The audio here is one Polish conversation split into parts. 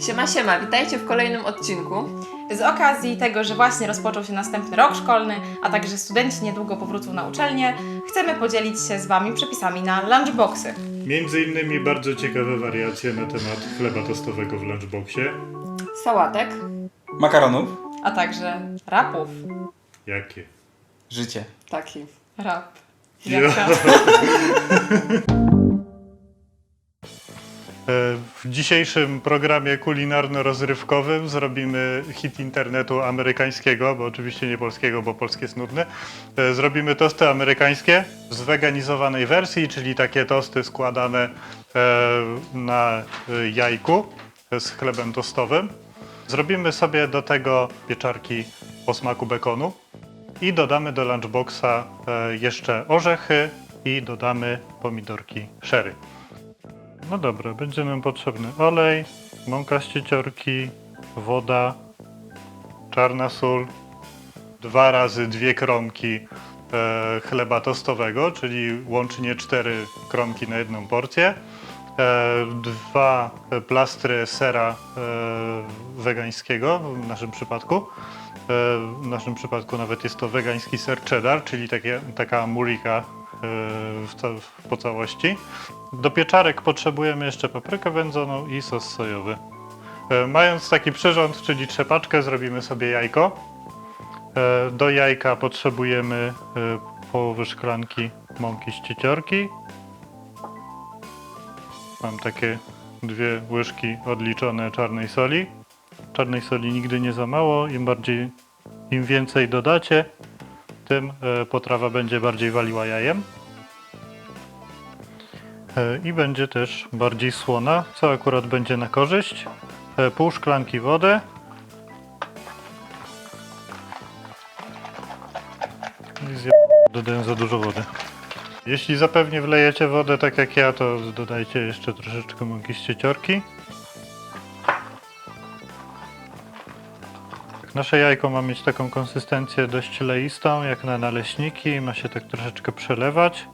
Siema, siema, witajcie w kolejnym odcinku. Z okazji tego, że właśnie rozpoczął się następny rok szkolny, a także studenci niedługo powrócą na uczelnię, chcemy podzielić się z Wami przepisami na lunchboxy. Między innymi bardzo ciekawe wariacje na temat chleba tostowego w lunchboxie. Sałatek. Makaronów. a także rapów. Jakie? Życie. Taki. Rap. Ja. Jaka? E, W dzisiejszym programie kulinarno-rozrywkowym zrobimy hit internetu amerykańskiego, bo oczywiście nie polskiego, bo polskie jest nudne. E, Zrobimy tosty amerykańskie w zweganizowanej wersji, czyli takie tosty składane e, na jajku z chlebem tostowym. Zrobimy sobie do tego pieczarki o smaku bekonu i dodamy do lunchboxa jeszcze orzechy i dodamy pomidorki sherry. No dobra, będzie nam potrzebny olej, mąka z cieciorki, woda, czarna sól, dwa razy dwie kromki e, chleba tostowego, czyli łącznie cztery kromki na jedną porcję, e, dwa plastry sera e, wegańskiego w naszym przypadku. E, w naszym przypadku nawet jest to wegański ser cheddar, czyli takie, taka murika w ca- po całości. Do pieczarek potrzebujemy jeszcze paprykę wędzoną i sos sojowy. E, Mając taki przyrząd, czyli trzepaczkę, zrobimy sobie jajko. E, Do jajka potrzebujemy połowę szklanki mąki z cieciorki. Mam takie dwie łyżki odliczone czarnej soli. Czarnej soli nigdy nie za mało, im bardziej, im więcej dodacie, tym e, potrawa będzie bardziej waliła jajem. E, i będzie też bardziej słona, co akurat będzie na korzyść. E, Pół szklanki wody. Dodaję za dużo wody. Jeśli zapewnie wlejecie wodę tak jak ja, to dodajcie jeszcze troszeczkę mąki z cieciorki. Nasze jajko ma mieć taką konsystencję dość leistą, jak na naleśniki. Ma się tak troszeczkę przelewać.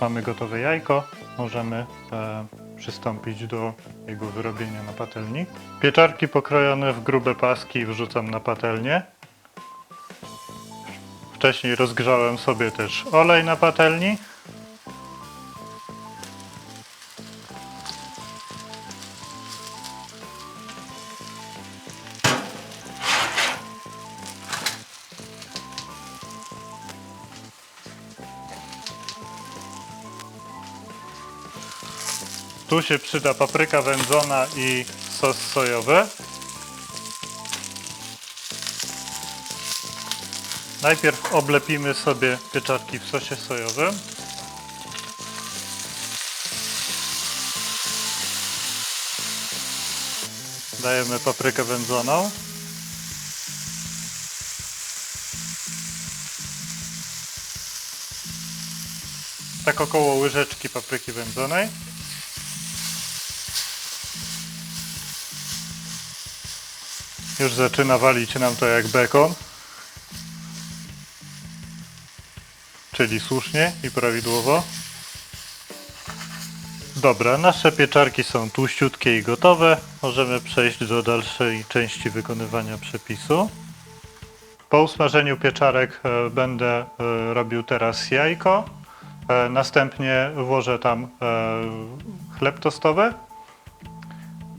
Mamy gotowe jajko, możemy e, przystąpić do jego wyrobienia na patelni. Pieczarki pokrojone w grube paski wrzucam na patelnię. Wcześniej rozgrzałem sobie też olej na patelni. Tu się przyda papryka wędzona i sos sojowy. Najpierw oblepimy sobie pieczarki w sosie sojowym. Dajemy paprykę wędzoną. Tak około łyżeczki papryki wędzonej. Już zaczyna walić nam to jak bekon. Czyli słusznie i prawidłowo. Dobra, nasze pieczarki są tłuściutkie i gotowe. Możemy przejść do dalszej części wykonywania przepisu. Po usmażeniu pieczarek e, będę e, robił teraz jajko. E, następnie włożę tam chleb tostowy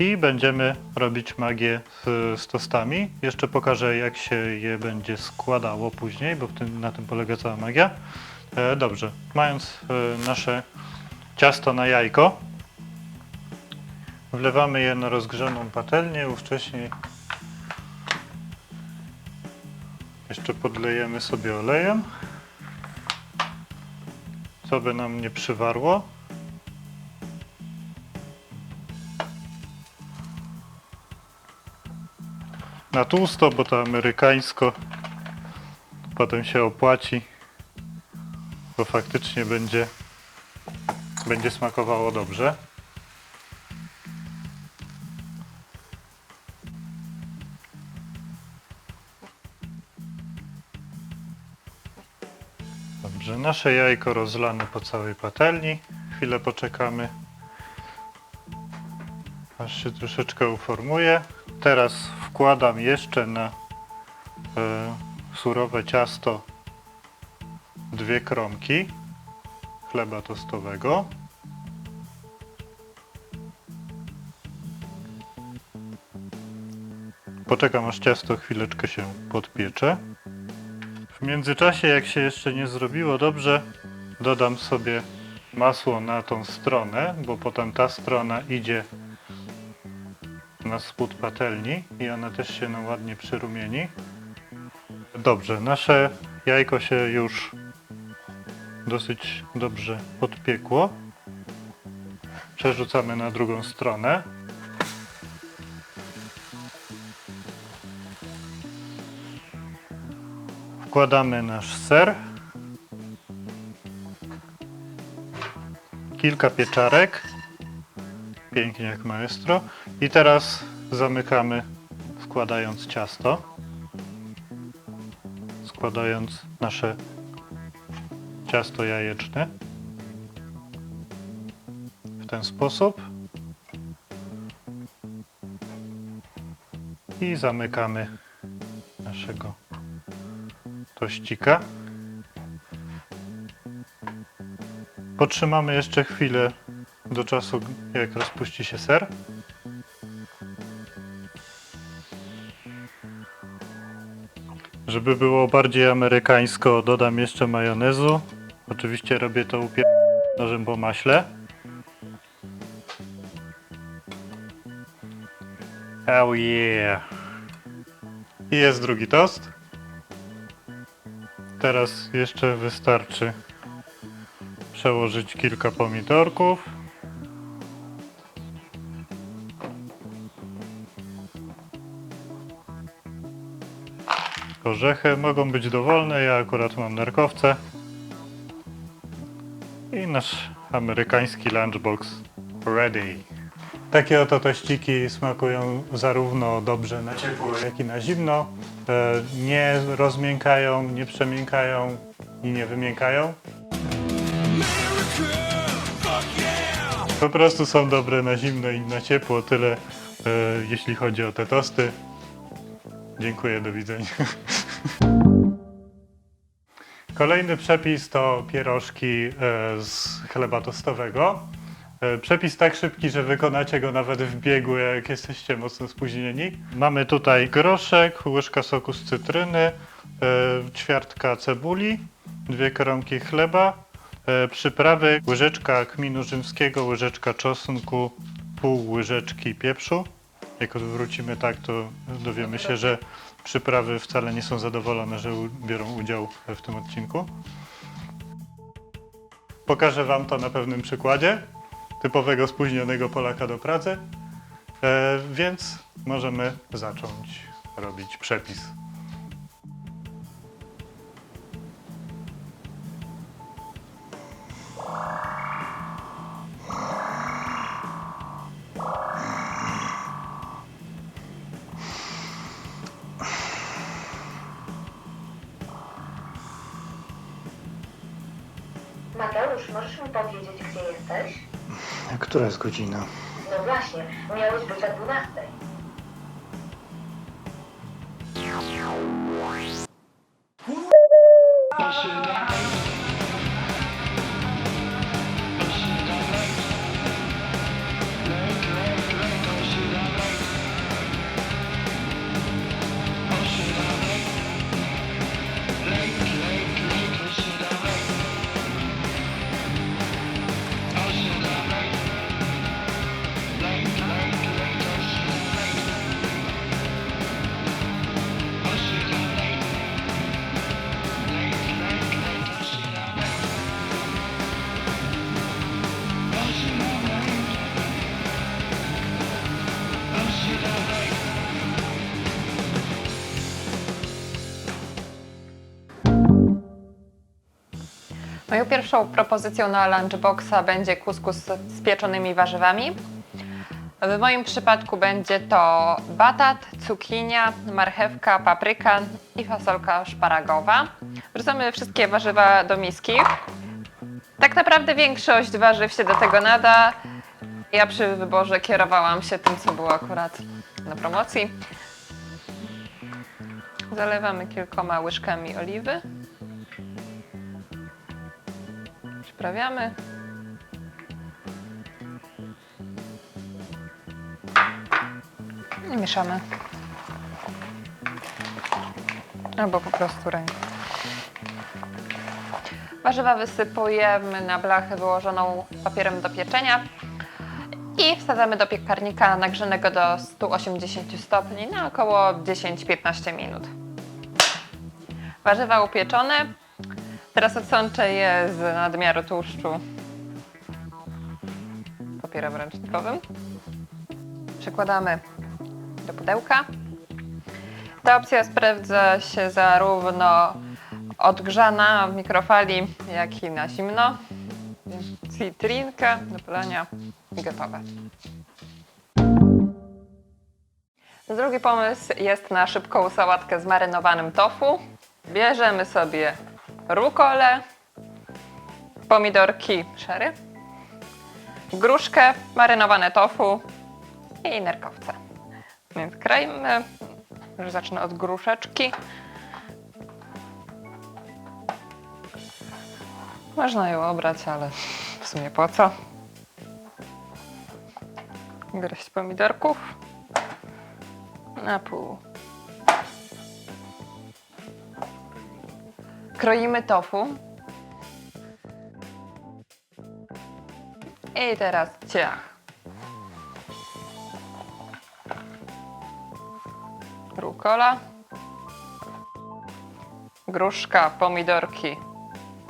i będziemy robić magię z, z tostami. Jeszcze pokażę, jak się je będzie składało później, bo tym, na tym polega cała magia. E, dobrze, mając e, nasze ciasto na jajko, wlewamy je na rozgrzaną patelnię, wcześniej jeszcze podlejemy sobie olejem, co by nam nie przywarło. Na tłusto, bo to amerykańsko potem się opłaci, bo faktycznie będzie, będzie smakowało dobrze. Dobrze, nasze jajko rozlane po całej patelni. Chwilę poczekamy, aż się troszeczkę uformuje. Teraz wkładam jeszcze na e, surowe ciasto dwie kromki chleba tostowego. Poczekam aż ciasto chwileczkę się podpiecze. W międzyczasie, jak się jeszcze nie zrobiło dobrze, dodam sobie masło na tą stronę, bo potem ta strona idzie na spód patelni i ona też się nam ładnie przyrumieni. Dobrze, nasze jajko się już dosyć dobrze podpiekło. Przerzucamy na drugą stronę. Wkładamy nasz ser. Kilka pieczarek. Pięknie jak maestro. I teraz zamykamy wkładając ciasto. Składając nasze ciasto jajeczne. W ten sposób. I zamykamy naszego tościka. Potrzymamy jeszcze chwilę do czasu, jak rozpuści się ser. Żeby było bardziej amerykańsko, dodam jeszcze majonezu. Oczywiście robię to upier... nożem po maśle. Oh yeah. I jest drugi tost. Teraz jeszcze wystarczy przełożyć kilka pomidorków. Orzechy mogą być dowolne, ja akurat mam nerkowce. I nasz amerykański lunchbox ready. Takie oto tościki smakują zarówno dobrze na ciepło, jak i na zimno. E, Nie rozmiękają, nie przemiękają i nie wymiękają. Po prostu są dobre na zimno i na ciepło. Tyle e, jeśli chodzi o te tosty. Dziękuję, do widzenia. Kolejny przepis to pierożki e, z chleba tostowego. E, Przepis tak szybki, że wykonacie go nawet w biegu, jak jesteście mocno spóźnieni. Mamy tutaj groszek, łyżka soku z cytryny, e, ćwiartka cebuli, dwie kromki chleba, przyprawy, łyżeczka kminu rzymskiego, łyżeczka czosnku, pół łyżeczki pieprzu. Jak odwrócimy tak, to dowiemy się, że przyprawy wcale nie są zadowolone, że biorą udział w tym odcinku. Pokażę Wam to na pewnym przykładzie typowego spóźnionego Polaka do pracy, e, więc możemy zacząć robić przepis. Która jest godzina? No właśnie, miałeś być o 12. Moją pierwszą propozycją na lunchboxa będzie kuskus z pieczonymi warzywami. W moim przypadku będzie to batat, cukinia, marchewka, papryka i fasolka szparagowa. Wrzucamy wszystkie warzywa do miski. Tak naprawdę większość warzyw się do tego nada. Ja przy wyborze kierowałam się tym, co było akurat na promocji. Zalewamy kilkoma łyżkami oliwy. Przyprawiamy. I mieszamy. Albo po prostu ręką. Warzywa wysypujemy na blachę wyłożoną papierem do pieczenia i wsadzamy do piekarnika nagrzanego do 180 stopni na około 10-15 minut. Warzywa upieczone. Teraz odsączę je z nadmiaru tłuszczu papierem ręcznikowym. Przykładamy do pudełka. Ta opcja sprawdza się zarówno odgrzana w mikrofali, jak i na zimno. Więc Cytrinka do polania i gotowe. Drugi pomysł jest na szybką sałatkę z marynowanym tofu. Bierzemy sobie rukolę, pomidorki szery, gruszkę, marynowane tofu i nerkowce. Więc kroimy. Już zacznę od gruszeczki. Można ją obrać, ale w sumie po co? Garść pomidorków na pół. Kroimy tofu. I teraz ciach. Rukola. Gruszka, pomidorki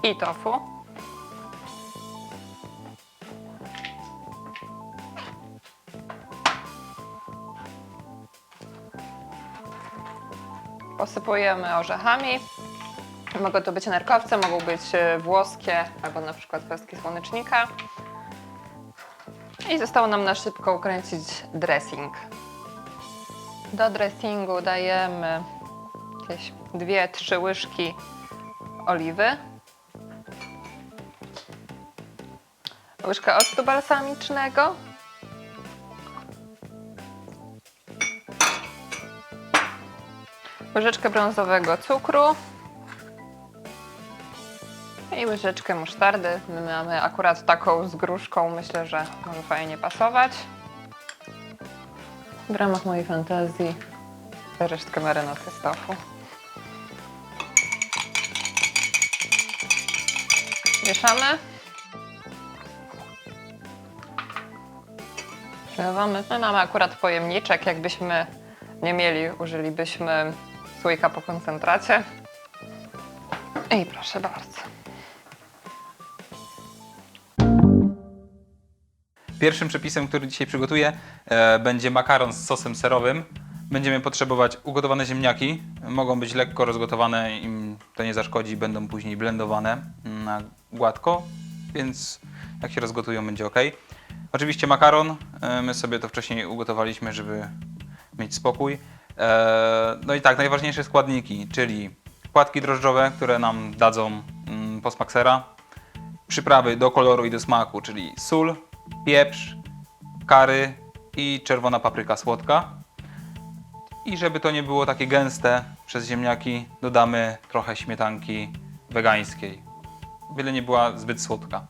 i tofu. Posypujemy orzechami. Mogą to być nerkowce, mogą być e, włoskie albo na przykład pestki słonecznika. I zostało nam na szybko ukręcić dressing. Do dressingu dajemy jakieś 2-3 łyżki oliwy. Łyżka octu balsamicznego. Łyżeczkę brązowego cukru. I łyżeczkę musztardy. My mamy akurat taką z gruszką. Myślę, że może fajnie pasować. W ramach mojej fantazji resztkę marynaty z tofu. Mieszamy. Przelewamy. My mamy akurat pojemniczek. Jakbyśmy nie mieli, użylibyśmy słoika po koncentracie. I proszę bardzo. Pierwszym przepisem, który dzisiaj przygotuję, e, będzie makaron z sosem serowym. Będziemy potrzebować ugotowane ziemniaki. Mogą być lekko rozgotowane, im to nie zaszkodzi, będą później blendowane na gładko, więc jak się rozgotują, będzie ok. Oczywiście makaron. e, My sobie to wcześniej ugotowaliśmy, żeby mieć spokój. E, No i tak, najważniejsze składniki, czyli płatki drożdżowe, które nam dadzą mm, posmak sera, przyprawy do koloru i do smaku, czyli sól, pieprz, kary i czerwona papryka słodka. I żeby to nie było takie gęste przez ziemniaki, dodamy trochę śmietanki wegańskiej, byle nie była zbyt słodka.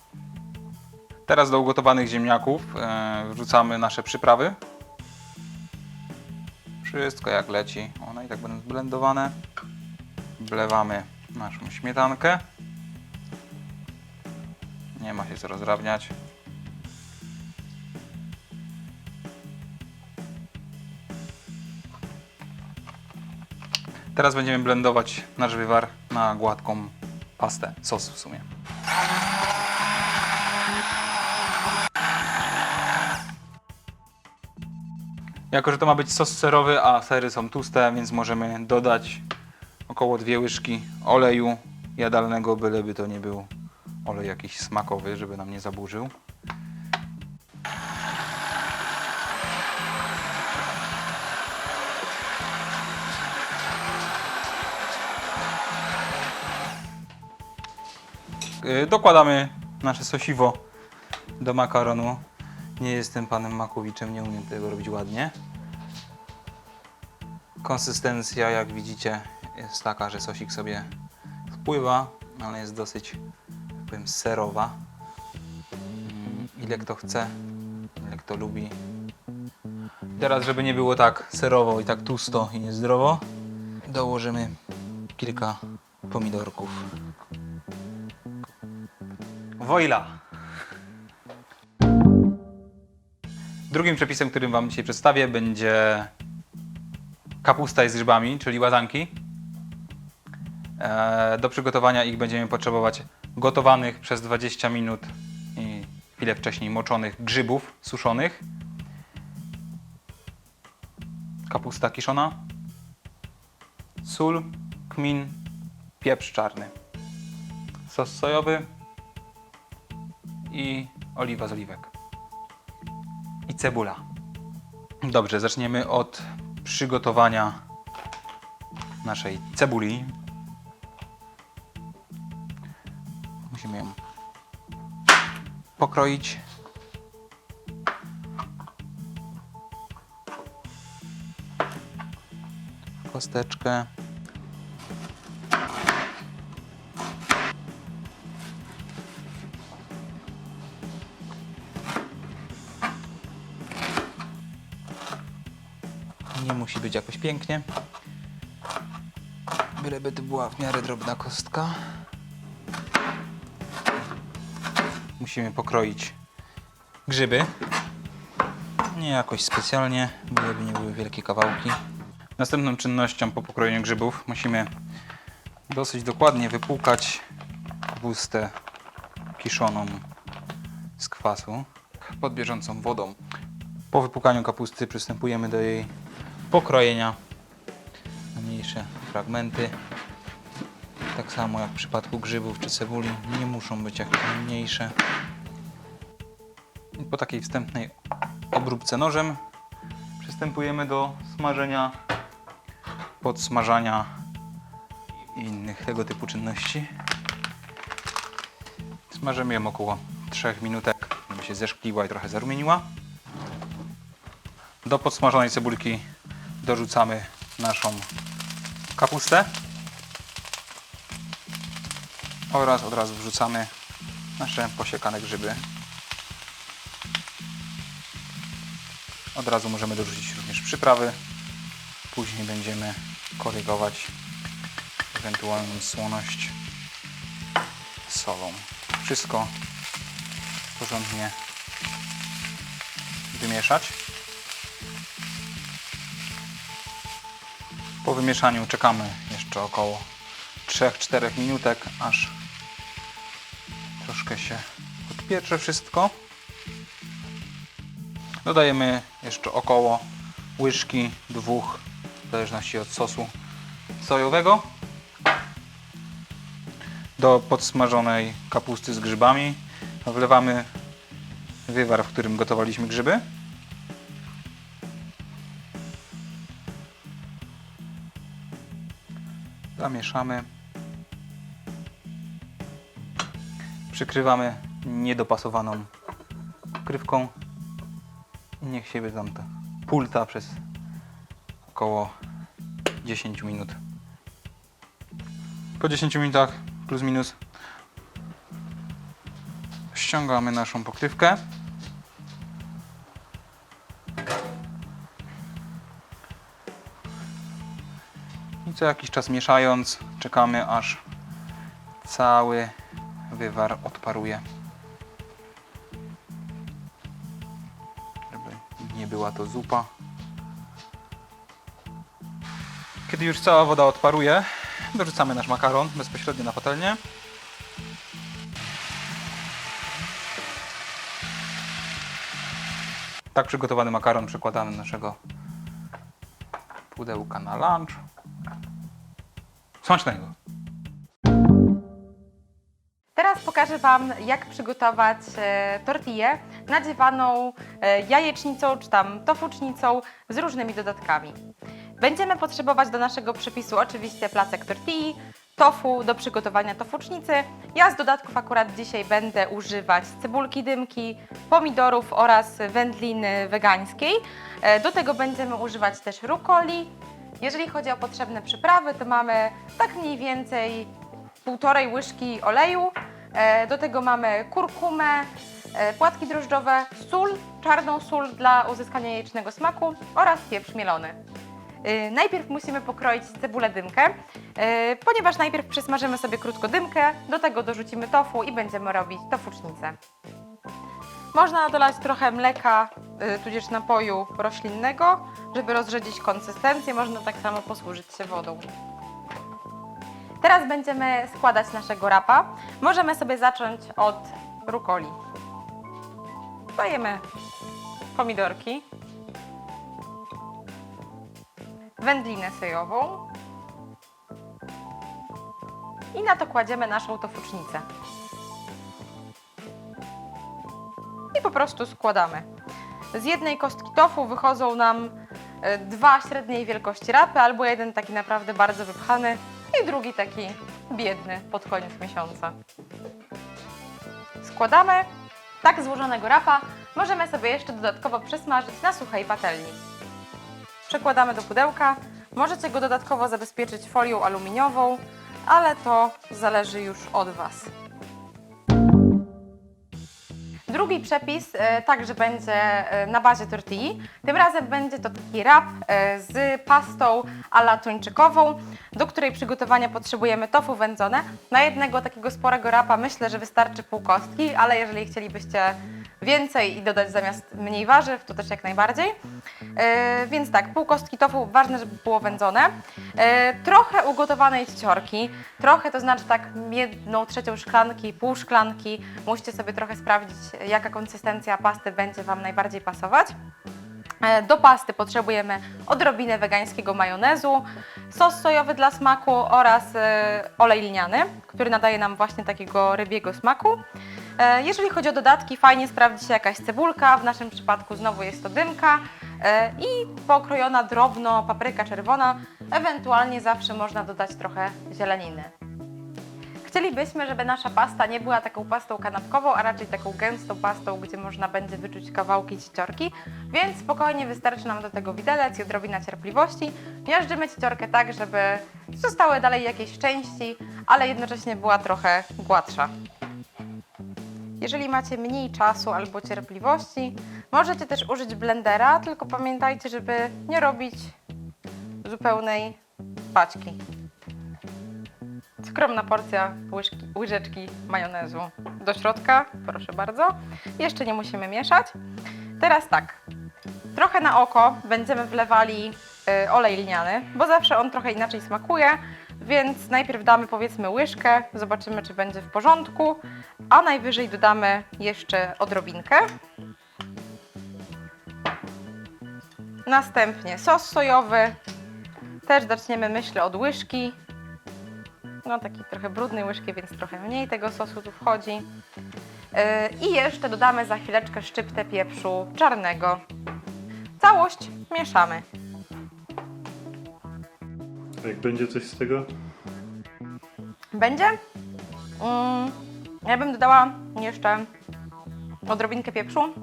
Teraz do ugotowanych ziemniaków e, wrzucamy nasze przyprawy. Wszystko jak leci. One i tak będą zblendowane. Wlewamy naszą śmietankę. Nie ma się co rozdrabniać. Teraz będziemy blendować nasz wywar na gładką pastę, sos w sumie. Jako, że to ma być sos serowy, a sery są tłuste, więc możemy dodać około dwie łyżki oleju jadalnego, byleby to nie był olej jakiś smakowy, żeby nam nie zaburzył. Dokładamy nasze sosiwo do makaronu Nie jestem panem Makowiczem, nie umiem tego robić ładnie. Konsystencja, jak widzicie, jest taka, że sosik sobie wpływa, ale jest dosyć, jak powiem, serowa. Mm, Ile kto chce, ile kto lubi. Teraz, żeby nie było tak serowo i tak tłusto i niezdrowo, dołożymy kilka pomidorków. Wojla. Drugim przepisem, którym Wam dzisiaj przedstawię, będzie kapusta z grzybami, czyli łazanki. E, Do przygotowania ich będziemy potrzebować gotowanych przez 20 minut i chwilę wcześniej moczonych grzybów suszonych. Kapusta kiszona, sól, kmin, pieprz czarny, sos sojowy i oliwa z oliwek i cebula. Dobrze, zaczniemy od przygotowania naszej cebuli. Musimy ją pokroić. Kosteczkę. Musi być jakoś pięknie. Byleby to była w miarę drobna kostka. Musimy pokroić grzyby. Nie jakoś specjalnie, byleby nie były wielkie kawałki. Następną czynnością po pokrojeniu grzybów musimy dosyć dokładnie wypłukać kapustę kiszoną z kwasu pod bieżącą wodą. Po wypłukaniu kapusty przystępujemy do jej pokrojenia na mniejsze fragmenty. Tak samo jak w przypadku grzybów czy cebuli, nie muszą być jakieś mniejsze. I po takiej wstępnej obróbce nożem przystępujemy do smażenia, podsmażania i innych tego typu czynności. Smażymy ją około 3 minutek, żeby się zeszkliła i trochę zarumieniła. Do podsmażonej cebulki dorzucamy naszą kapustę oraz od razu wrzucamy nasze posiekane grzyby. Od razu możemy dorzucić również przyprawy. Później będziemy korygować ewentualną słoność solą. Wszystko porządnie wymieszać. Po wymieszaniu czekamy jeszcze około 3-4 minutek, aż troszkę się odpiecze wszystko. Dodajemy jeszcze około łyżki, dwóch, w zależności od sosu sojowego. Do podsmażonej kapusty z grzybami wlewamy wywar, w którym gotowaliśmy grzyby. Zamieszamy. Przykrywamy niedopasowaną pokrywką. I niech się tam ta pulta przez około 10 minut. Po 10 minutach plus minus ściągamy naszą pokrywkę. Co jakiś czas mieszając, czekamy aż cały wywar odparuje. Żeby nie była to zupa. Kiedy już cała woda odparuje, dorzucamy nasz makaron bezpośrednio na patelnię. Tak przygotowany makaron przekładamy do naszego pudełka na lunch. Smacznego! Teraz pokażę Wam, jak przygotować e, tortillę nadziewaną e, jajecznicą czy tam tofucznicą z różnymi dodatkami. Będziemy potrzebować do naszego przepisu oczywiście placek tortilli, tofu do przygotowania tofucznicy. Ja z dodatków akurat dzisiaj będę używać cebulki dymki, pomidorów oraz wędliny wegańskiej. E, Do tego będziemy używać też rukoli. Jeżeli chodzi o potrzebne przyprawy, to mamy tak mniej więcej półtorej łyżki oleju. E, Do tego mamy kurkumę, e, płatki drożdżowe, sól, czarną sól dla uzyskania jajecznego smaku oraz pieprz mielony. Y, Najpierw musimy pokroić cebulę dymkę, ponieważ najpierw przysmażymy sobie krótko dymkę, do tego dorzucimy tofu i będziemy robić tofucznicę. Można dolać trochę mleka, y, tudzież napoju roślinnego, żeby rozrzedzić konsystencję. Można tak samo posłużyć się wodą. Teraz będziemy składać naszego rapa. Możemy sobie zacząć od rukoli. Dajemy pomidorki, wędlinę sojową i na to kładziemy naszą tofucznicę. Po prostu składamy. Z jednej kostki tofu wychodzą nam e, dwa średniej wielkości rapy, albo jeden taki naprawdę bardzo wypchany i drugi taki biedny pod koniec miesiąca. Składamy. Tak złożonego rapa możemy sobie jeszcze dodatkowo przesmażyć na suchej patelni. Przekładamy do pudełka. Możecie go dodatkowo zabezpieczyć folią aluminiową, ale to zależy już od Was. Drugi przepis e, także będzie e, na bazie tortilli. Tym razem będzie to taki wrap e, z pastą ala tuńczykową, do której przygotowania potrzebujemy tofu wędzone. Na jednego takiego sporego rapa myślę, że wystarczy pół kostki, ale jeżeli chcielibyście więcej i dodać zamiast mniej warzyw, to też jak najbardziej. E, więc tak, pół kostki tofu, ważne, żeby było wędzone. E, trochę ugotowanej cieciorki, trochę to znaczy tak jedną trzecią szklanki, pół szklanki. Musicie sobie trochę sprawdzić, jaka konsystencja pasty będzie Wam najbardziej pasować. E, Do pasty potrzebujemy odrobinę wegańskiego majonezu, sos sojowy dla smaku oraz e, olej lniany, który nadaje nam właśnie takiego rybiego smaku. E, Jeżeli chodzi o dodatki, fajnie sprawdzi się jakaś cebulka, w naszym przypadku znowu jest to dymka e, i pokrojona drobno papryka czerwona, ewentualnie zawsze można dodać trochę zieleniny. Chcielibyśmy, żeby nasza pasta nie była taką pastą kanapkową, a raczej taką gęstą pastą, gdzie można będzie wyczuć kawałki cieciorki, więc spokojnie wystarczy nam do tego widelec i odrobina cierpliwości. Miażdżymy cieciorkę tak, żeby zostały dalej jakieś części, ale jednocześnie była trochę gładsza. Jeżeli macie mniej czasu albo cierpliwości, możecie też użyć blendera, tylko pamiętajcie, żeby nie robić zupełnej paćki. Skromna porcja łyżki, łyżeczki majonezu do środka, proszę bardzo. Jeszcze nie musimy mieszać. Teraz tak, trochę na oko będziemy wlewali y, olej lniany, bo zawsze on trochę inaczej smakuje, więc najpierw damy powiedzmy łyżkę, zobaczymy czy będzie w porządku, a najwyżej dodamy jeszcze odrobinkę. Następnie sos sojowy, też zaczniemy myślę od łyżki, no takiej trochę brudnej łyżki, więc trochę mniej tego sosu tu wchodzi. Yy, I jeszcze dodamy za chwileczkę szczyptę pieprzu czarnego. Całość mieszamy. Jak będzie coś z tego? Będzie? Mm, ja bym dodała jeszcze odrobinkę pieprzu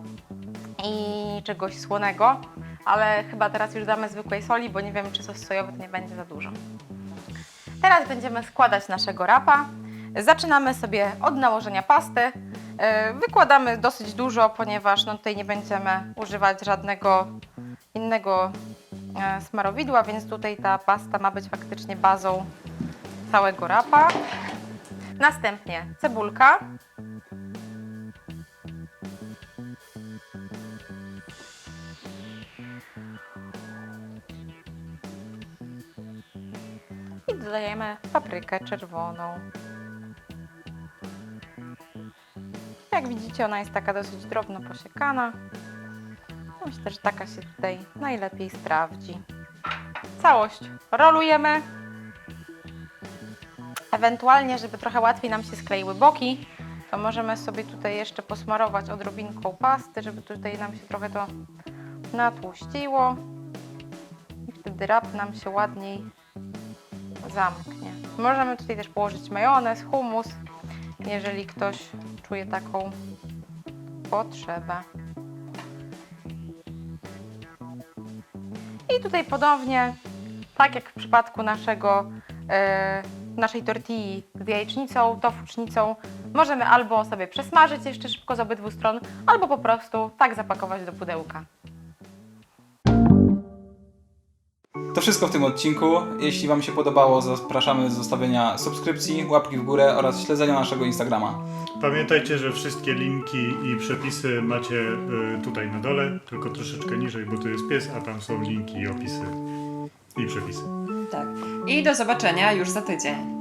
i czegoś słonego, ale chyba teraz już damy zwykłej soli, bo nie wiem, czy sos sojowy to nie będzie za dużo. Teraz będziemy składać naszego rapa. Zaczynamy sobie od nałożenia pasty. Yy, Wykładamy dosyć dużo, ponieważ no, tutaj nie będziemy używać żadnego innego e, smarowidła, więc tutaj ta pasta ma być faktycznie bazą całego rapa. Następnie cebulka. I dodajemy paprykę czerwoną. Jak widzicie, ona jest taka dosyć drobno posiekana. Myślę, że taka się tutaj najlepiej sprawdzi. Całość rolujemy. Ewentualnie, żeby trochę łatwiej nam się skleiły boki, to możemy sobie tutaj jeszcze posmarować odrobinką pasty, żeby tutaj nam się trochę to natłuściło. I wtedy rap nam się ładniej zamknie. Możemy tutaj też położyć majonez, hummus, jeżeli ktoś czuje taką potrzebę. I tutaj ponownie, tak jak w przypadku naszego, e, naszej tortilli z jajecznicą, tofucznicą, możemy albo sobie przesmażyć jeszcze szybko z obydwu stron, albo po prostu tak zapakować do pudełka. To wszystko w tym odcinku. Jeśli Wam się podobało, zapraszamy do zostawienia subskrypcji, łapki w górę oraz śledzenia naszego Instagrama. Pamiętajcie, że wszystkie linki i przepisy macie y, tutaj na dole, tylko troszeczkę niżej, bo tu jest pies, a tam są linki i opisy i przepisy. Tak. I do zobaczenia już za tydzień.